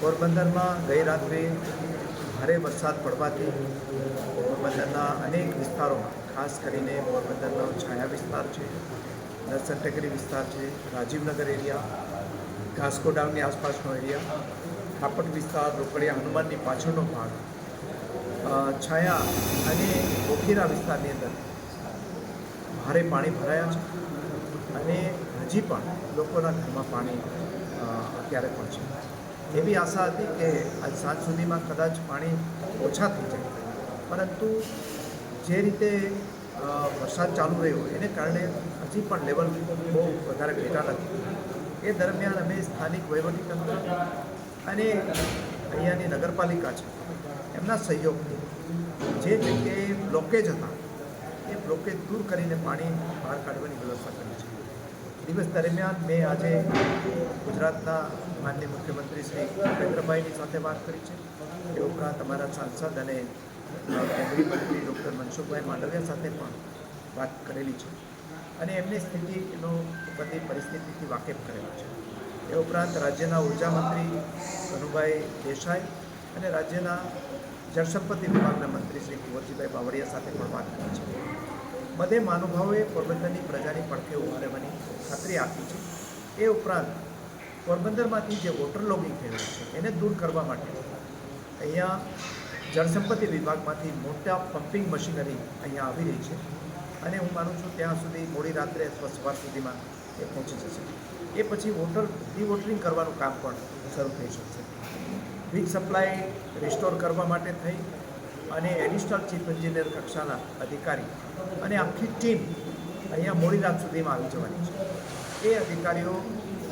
પોરબંદરમાં ગઈ રાત્રે ભારે વરસાદ પડવાથી પોરબંદરના અનેક વિસ્તારોમાં, ખાસ કરીને પોરબંદરનો છાયા વિસ્તાર છે ટેકરી વિસ્તાર છે, રાજીવનગર એરિયા, ઘાસકો ડામની આસપાસનો એરિયા ખાપટ વિસ્તાર, રોકડિયા હનુમાનની પાછળનો ભાગ છાયા અને ઓખીરા વિસ્તારની અંદર ભારે પાણી ભરાયા છે અને હજી પણ લોકોના ઘરમાં પાણી અત્યારે પણ છે. એવી આશા હતી કે આજ સાંજ સુધીમાં કદાચ પાણી ઓછા થઈ જાય. પરંતુ જે રીતે વરસાદ ચાલુ રહ્યો, એને કારણે હજી પણ લેવલ બહુ વધારે ઘટા નથી. એ દરમિયાન અમે સ્થાનિક વહીવટીતંત્ર અને અહીંયાની નગરપાલિકા છે, એમના સહયોગથી જે જગ્યાએ બ્લોકેજ હતા, એ બ્લોકેજ દૂર કરીને પાણી બહાર કાઢવાની વ્યવસ્થા કરી છે. દિવસ દરમિયાન મેં આજે ગુજરાતના માનનીય મુખ્યમંત્રી શ્રી ભૂપેન્દ્રભાઈની સાથે વાત કરી છે. એ ઉપરાંત અમારા સાંસદ અને કેન્દ્રીય મંત્રી ડૉક્ટર મનસુખભાઈ માંડવિયા સાથે પણ વાત કરેલી છે અને એમની સ્થિતિનો બધી પરિસ્થિતિથી વાકેફ કરેલા છે. એ ઉપરાંત રાજ્યના ઊર્જા મંત્રી કનુભાઈ દેસાઈ અને રાજ્યના જળસંપત્તિ વિભાગના મંત્રી શ્રી કુંવરજીભાઈ બાવળિયા સાથે પણ વાત કરી છે. બધે મહાનુભાવોએ પોરબંદરની પ્રજાની પડખે ઊભા રહેવાની ખાતરી આપી છે. એ ઉપરાંત પોરબંદરમાંથી જે વોટર લોગિંગ થઈ છે, એને દૂર કરવા માટે અહીંયા જળસંપત્તિ વિભાગમાંથી મોટા પમ્પિંગ મશીનરી અહીંયા આવી રહી છે અને હું માનું છું ત્યાં સુધી મોડી રાત્રે અથવા સવાર સુધીમાં એ પહોંચી જશે. એ પછી વોટર ડિવોટરિંગ કરવાનું કામ પણ શરૂ થઈ શકશે. વીજ સપ્લાય રિસ્ટોર કરવા માટે થઈ અને એડિશનલ ચીફ એન્જિનિયર કક્ષાના અધિકારી અને આખી ટીમ અહીંયા મોડી રાત સુધીમાં આવી જવાની છે. એ અધિકારીઓ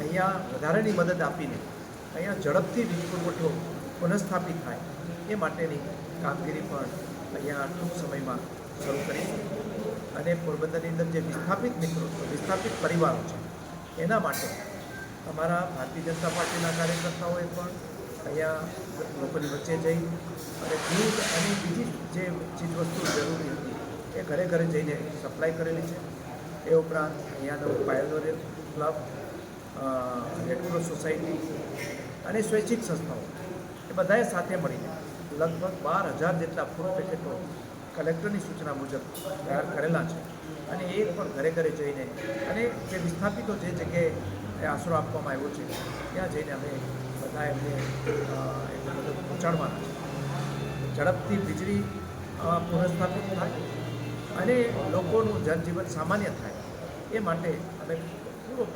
અહીંયા વધારાની મદદ આપીને અહીંયા ઝડપથી વીજ પુરવઠો પુનઃસ્થાપિત થાય, એ માટેની કામગીરી પણ અહીંયા ટૂંક સમયમાં શરૂ કરીશું અને પોરબંદરની અંદર જે વિસ્થાપિત મિત્રો વિસ્થાપિત પરિવારો છે, એના માટે અમારા ભારતીય જનતા પાર્ટીના કાર્યકર્તાઓએ પણ અહીંયા લોકોની વચ્ચે જઈ અને દૂધ અને બીજી જે ચીજવસ્તુ જરૂરી હતી, એ ઘરે ઘરે જઈને સપ્લાય કરેલી છે. એ ઉપરાંત અહીંયાનો pioneer club red cross society અને સ્વૈચ્છિક સંસ્થાઓ, એ બધાએ સાથે મળીને લગભગ બાર હજાર જેટલા ફૂડ પેકેટો કલેક્ટરની સૂચના મુજબ તૈયાર કરેલા છે. અને એ પણ ઘરે ઘરે જઈને અને જે વિસ્થાપિતો જે જગ્યાએ આશરો આપવામાં આવ્યો છે, ત્યાં જઈને અમે બધા એમને એમને પહોંચાડવાના ઝડપથી વીજળી પુનઃસ્થાપિત થાય અને લોકોનું જનજીવન સામાન્ય થાય. એ માટે અમે